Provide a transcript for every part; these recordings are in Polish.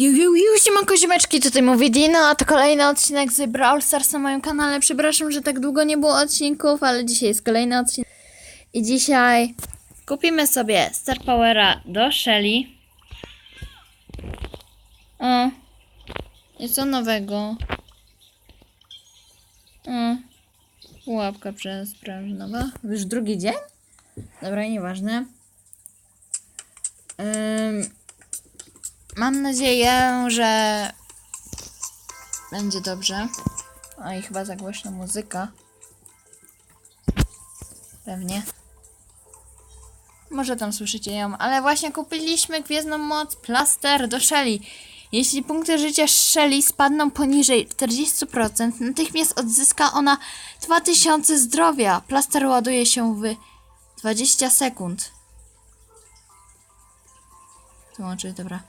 Ju, ju, ju, siemanko ziomeczki, tutaj mówi Dino, a to kolejny odcinek z Brawl Stars na moim kanale. Przepraszam, że tak długo nie było odcinków, ale dzisiaj jest kolejny odcinek. I dzisiaj kupimy sobie Star Powera do Shelly. O, jest co nowego. O, pułapka przesprężynowa. Już drugi dzień? Dobra, nieważne. Ym, Mam nadzieję, że będzie dobrze. O i chyba za głośna muzyka. Pewnie. Może tam słyszycie ją, ale właśnie kupiliśmy gwiezdną moc plaster do Shelly. Jeśli punkty życia Shelly spadną poniżej 40%, natychmiast odzyska ona 2000 zdrowia. Plaster ładuje się w 20 sekund. To łączy, dobra.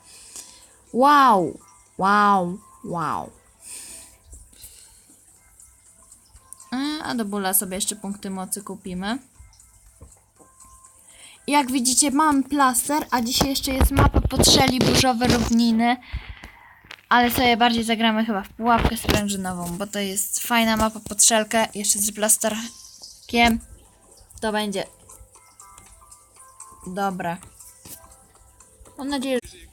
Wow, wow, wow. A, do bóla sobie jeszcze punkty mocy kupimy. Jak widzicie, mam plaster, a dzisiaj jeszcze jest mapa potrzeli burzowe równiny. Ale sobie bardziej zagramy chyba w pułapkę sprężynową, bo to jest fajna mapa potrzelkę. Jeszcze z plasterkiem. To będzie dobre. Mam nadzieję, że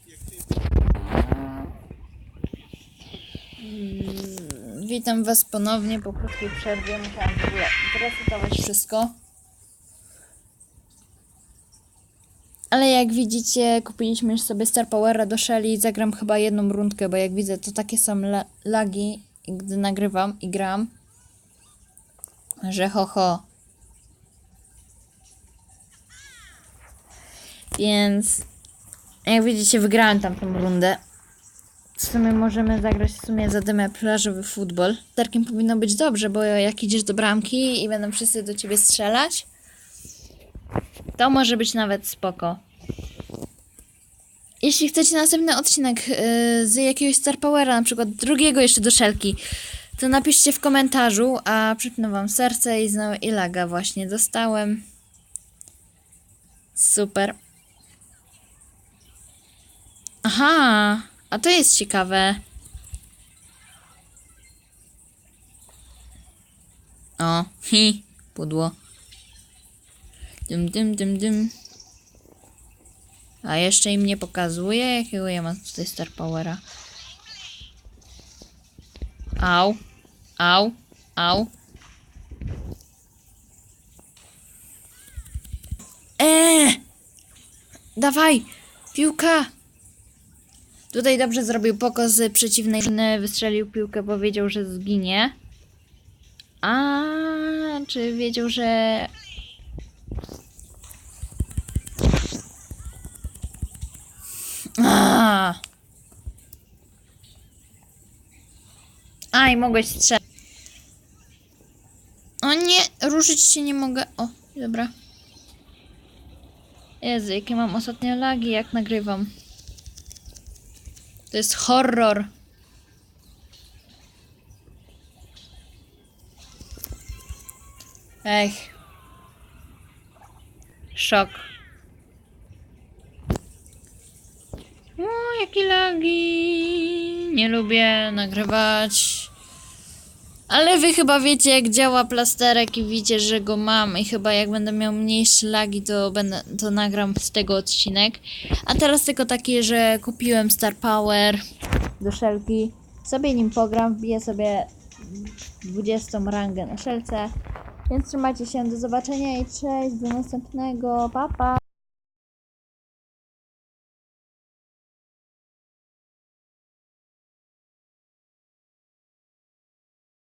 Witam Was ponownie po krótkiej przerwie. Musiałam zresetować wszystko. Ale jak widzicie, kupiliśmy sobie Star Powera do Shelly i zagram chyba jedną rundkę, bo jak widzę, to takie są la lagi, gdy nagrywam i gram, że ho ho. Więc jak widzicie, wygrałem tamtą rundę. W sumie możemy zagrać w sumie za dymę plażowy futbol. Tarkiem powinno być dobrze, bo jak idziesz do bramki i będą wszyscy do ciebie strzelać, to może być nawet spoko. Jeśli chcecie następny odcinek yy, z jakiegoś Star Powera, na przykład drugiego jeszcze do szelki, to napiszcie w komentarzu, a przypnę wam serce i znowu i właśnie dostałem. Super. Aha, a to jest ciekawe. O, hi, pudło. Dym, dym, dym, dym. A jeszcze im nie pokazuje, jakiego ja mam tutaj Star Powera. Au, au, au. Eee! Dawaj, piłka! Tutaj dobrze zrobił poko z przeciwnej strony, wystrzelił piłkę, bo wiedział, że zginie. A czy wiedział, że. A, Aj, mogłeś strzelać. O nie, ruszyć się nie mogę. O, dobra. Jezu, jakie mam ostatnio lagi, jak nagrywam. To jest horror. Ech. Szok. O, jakie lagi. Nie lubię nagrywać. Ale wy chyba wiecie, jak działa plasterek i widzicie, że go mam i chyba jak będę miał mniejsze lagi, to będę to nagram z tego odcinek. A teraz tylko takie, że kupiłem Star Power do szelki. Sobie nim pogram, wbiję sobie 20 rangę na szelce. Więc trzymajcie się, do zobaczenia i cześć, do następnego, pa pa!